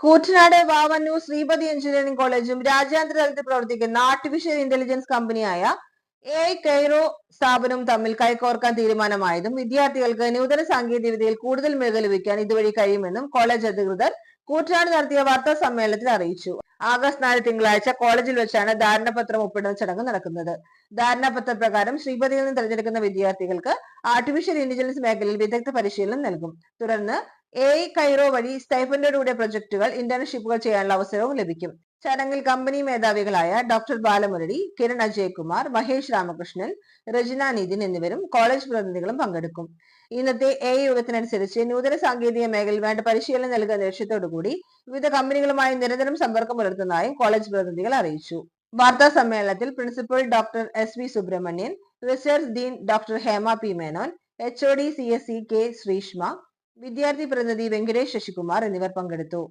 Koottanad Vavanoor Sripathi engineering കോളേജും രാജ്യാന്തര തലത്തിൽ പ്രവർത്തിക്കുന്ന ആർട്ടിഫിഷ്യൽ ഇന്റലിജൻസ് കമ്പനിയായ എ കൈറോ സ്ഥാപനവും തമ്മിൽ കൈകോർക്കാൻ തീരുമാനമായതും വിദ്യാർത്ഥികൾക്ക് നൂതന സാങ്കേതിക വിദ്യയിൽ കൂടുതൽ മികവ് ലഭിക്കാൻ ഇതുവഴി കഴിയുമെന്നും കോളേജ് അധികൃതർ കൂറ്റനാട് നടത്തിയ വാർത്താ സമ്മേളനത്തിൽ അറിയിച്ചു. ആഗസ്റ്റ് നാല് തിങ്കളാഴ്ച കോളേജിൽ വെച്ചാണ് ധാരണാപത്രം ഒപ്പിടുന്ന ചടങ്ങ് നടക്കുന്നത്. ധാരണാപത്ര പ്രകാരം ശ്രീപതിയിൽ നിന്ന് തിരഞ്ഞെടുക്കുന്ന വിദ്യാർത്ഥികൾക്ക് ആർട്ടിഫിഷ്യൽ ഇന്റലിജൻസ് മേഖലയിൽ വിദഗ്ധ പരിശീലനം നൽകും. തുടർന്ന് എ കൈറോ വഴി സ്റ്റൈഫൻഡോടുകൂടിയ പ്രൊജക്ടുകൾ ഇന്റേൺഷിപ്പുകൾ ചെയ്യാനുള്ള അവസരവും ലഭിക്കും. ചടങ്ങിൽ കമ്പനി മേധാവികളായ ഡോക്ടർ ബാലമുരളി കിരൺ അജയ്കുമാർ മഹേഷ് രാമകൃഷ്ണൻ രചന നിതിൻ എന്നിവരും കോളേജ് പ്രതിനിധികളും പങ്കെടുക്കും. ഇന്നത്തെ എ യുഗത്തിനനുസരിച്ച് നൂതന സാങ്കേതിക മേഖലയിൽ വേണ്ട പരിശീലനം നൽകുന്ന ലക്ഷ്യത്തോടുകൂടി വിവിധ കമ്പനികളുമായി നിരന്തരം സമ്പർക്കം പുലർത്തുന്നതായും കോളേജ് പ്രതിനിധികൾ അറിയിച്ചു. വാർത്താ സമ്മേളനത്തിൽ principal doctor S V Subramanian research dean doctor Hema P Menon H O D C S C K Sreeshma വിദ്യാർത്ഥി പ്രതിനിധി വെങ്കടേഷ് ശശികുമാർ എന്നിവർ പങ്കെടുത്തു